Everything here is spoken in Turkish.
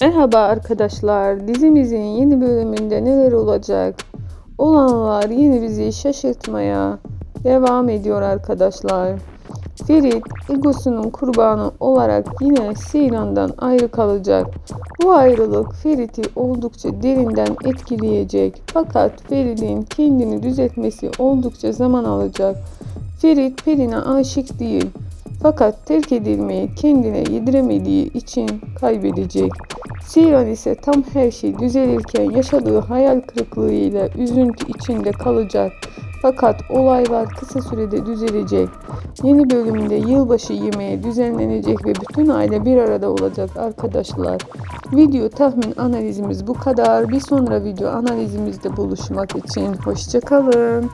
Merhaba arkadaşlar. Dizimizin yeni bölümünde neler olacak? Olanlar yine bizi şaşırtmaya devam ediyor arkadaşlar. Ferit egosunun kurbanı olarak yine Seyran'dan ayrı kalacak. Bu ayrılık Ferit'i oldukça derinden etkileyecek. Fakat Ferit'in kendini düzeltmesi oldukça zaman alacak. Ferit Pelin'e aşık değil. Fakat terk edilmeyi kendine yediremediği için kaybedecek. Seyran ise tam her şey düzelirken yaşadığı hayal kırıklığıyla üzüntü içinde kalacak. Fakat olaylar kısa sürede düzelecek. Yeni bölümde yılbaşı yemeği düzenlenecek ve bütün aile bir arada olacak arkadaşlar. Video tahmin analizimiz bu kadar. Bir sonra video analizimizde buluşmak için hoşçakalın.